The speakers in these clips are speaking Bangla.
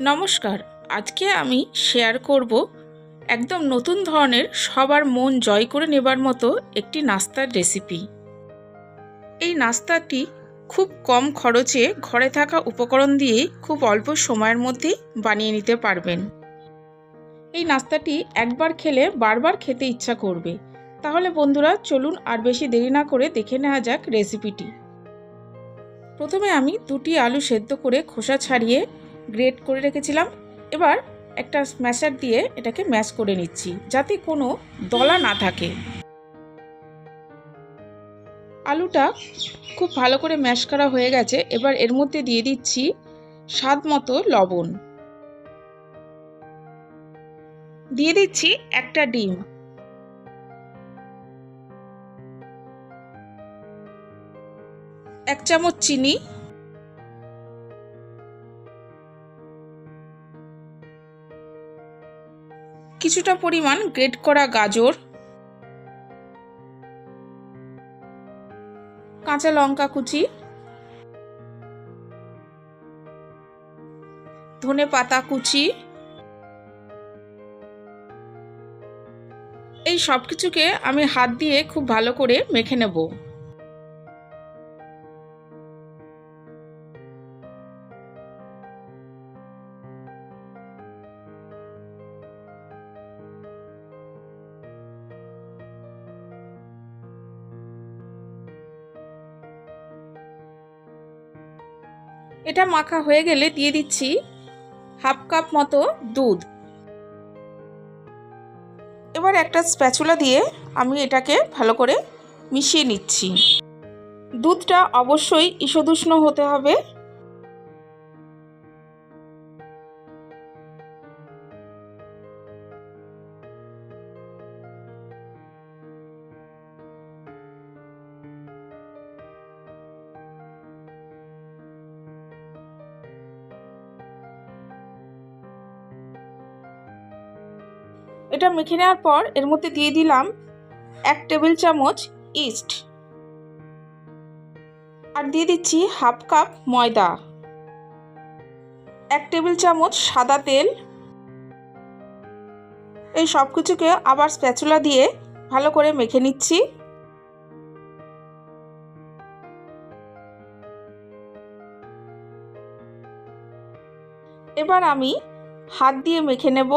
নমস্কার, আজকে আমি শেয়ার করব একদম নতুন ধরনের সবার মন জয় করে নেবার মতো একটি নাস্তার রেসিপি এই নাস্তাটি খুব কম খরচে ঘরে থাকা উপকরণ দিয়েই খুব অল্প সময়ের মধ্যেই বানিয়ে নিতে পারবেন। এই নাস্তাটি একবার খেলে বারবার খেতে ইচ্ছা করবে। তাহলে বন্ধুরা, চলুন আর বেশি দেরি না করে দেখে নেওয়া যাক রেসিপিটি প্রথমে আমি দুটি আলু সেদ্ধ করে খোসা ছাড়িয়ে গ্রেট করে রেখেছিলাম। এবার একটা স্ম্যাশার দিয়ে এটাকে ম্যাশ করে নিচ্ছি, যাতে কোনো দলা না থাকে। আলুটা খুব ভালো করে ম্যাশ করা হয়ে গেছে। এবার এর মধ্যে দিয়ে দিচ্ছি স্বাদ মতো লবণ। দিয়ে দিচ্ছি একটা ডিম। এক চামচ চিনি। কিছুটা পরিমাণ গ্রেট করা গাজর, কাঁচা লঙ্কা কুচি, ধনে পাতা কুচি, এই সব কিছুকে আমি হাত দিয়ে খুব ভালো করে মেখে নেব। এটা মাখা হয়ে গেলে দিয়ে দিচ্ছি হাফ কাপ মতো দুধ। এবার একটা স্প্যাচুলা দিয়ে আমি এটাকে ভালো করে মিশিয়ে নিচ্ছি। দুধটা অবশ্যই ঈষদুষ্ণ হতে হবে। এটা মেখে নেওয়ার পর এর মধ্যে দিয়ে দিলাম এক টেবিল চামচ ইস্ট। আর দিয়ে দিচ্ছি হাফ কাপ ময়দা। এক টেবিল চামচ সাদা তেল। এই সব কিছুকে আবার স্প্যাচুলা দিয়ে ভালো করে মেখে নিচ্ছি। এবার আমি হাত দিয়ে মেখে নেব।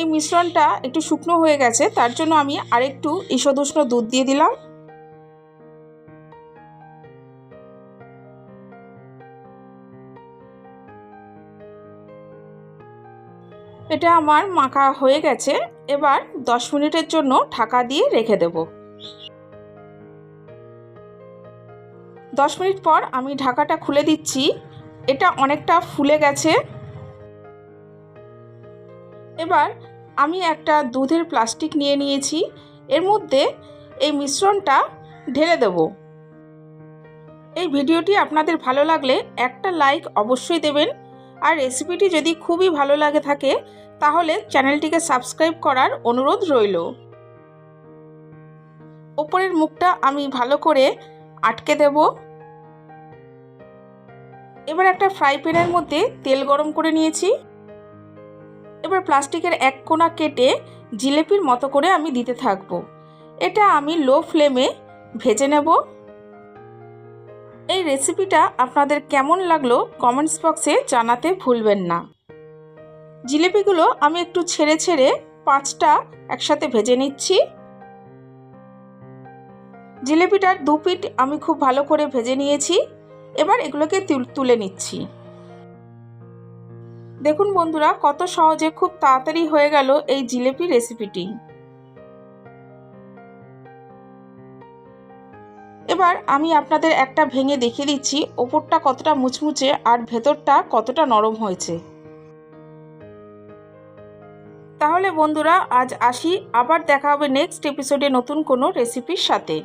এই মিশ্রণটা একটু শুকনো হয়ে গেছে, তার জন্য আমি আরেকটু ঈষদুষ্ণ দুধ দিয়ে দিলাম। এটা আমার মাখা হয়ে গেছে, এবার দশ মিনিটের জন্য ঢাকা দিয়ে রেখে দেব। দশ মিনিট পর আমি ঢাকাটা খুলে দিচ্ছি, এটা অনেকটা ফুলে গেছে। এবার আমি একটা দুধের প্লাস্টিক নিয়ে নিয়েছি। এর মধ্যে এই মিশ্রণটা ঢেলে দেব। এই ভিডিওটি আপনাদের ভালো লাগলে একটা লাইক অবশ্যই দেবেন। আর রেসিপিটি যদি খুবই ভালো লাগে থাকে, তাহলে চ্যানেলটিকে সাবস্ক্রাইব করার অনুরোধ রইল। ওপরের মুখটা আমি ভালো করে আটকে দেব। এবার একটা ফ্রাই প্যানের মধ্যে তেল গরম করে নিয়েছি। এবার প্লাস্টিকের এক কোনা কেটে জিলেপির মতো করে আমি দিতে থাকব। এটা আমি লো ফ্লেমে ভেজে নেব। এই রেসিপিটা আপনাদের কেমন লাগল কমেন্টস বক্সে জানাতে ভুলবেন না। জিলেপিগুলো আমি একটু ছেড়ে ছেড়ে পাঁচটা একসাথে ভেজে নিচ্ছি। জিলেপিটার দু পিঠ আমি খুব ভালো করে ভেজে নিয়েছি। এবার এগুলোকে তুলে নিচ্ছি। দেখুন বন্ধুরা, কত সহজে খুব তাড়াতাড়ি হয়ে গেল এই জিলেপি রেসিপিটি। এবার আমি আপনাদের একটা ভেঙে দেখিয়ে দিচ্ছি, ওপরটা কতটা মুচমুচে আর ভেতরটা কতটা নরম হয়েছে। তাহলে বন্ধুরা, আজ আসি, আবার দেখা হবে নেক্সট এপিসোডে নতুন কোনো রেসিপির সাথে।